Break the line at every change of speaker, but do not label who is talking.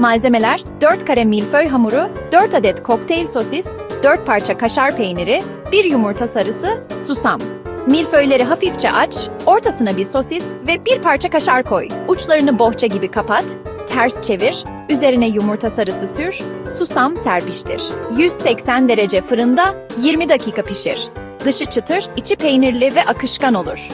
Malzemeler 4 kare milföy hamuru, 4 adet kokteyl sosis, 4 parça kaşar peyniri, 1 yumurta sarısı, susam. Milföyleri hafifçe aç, ortasına bir sosis ve bir parça kaşar koy. Uçlarını bohça gibi kapat, ters çevir, üzerine yumurta sarısı sür, susam serpiştir. 180 derece fırında 20 dakika pişir. Dışı çıtır, içi peynirli ve akışkan olur.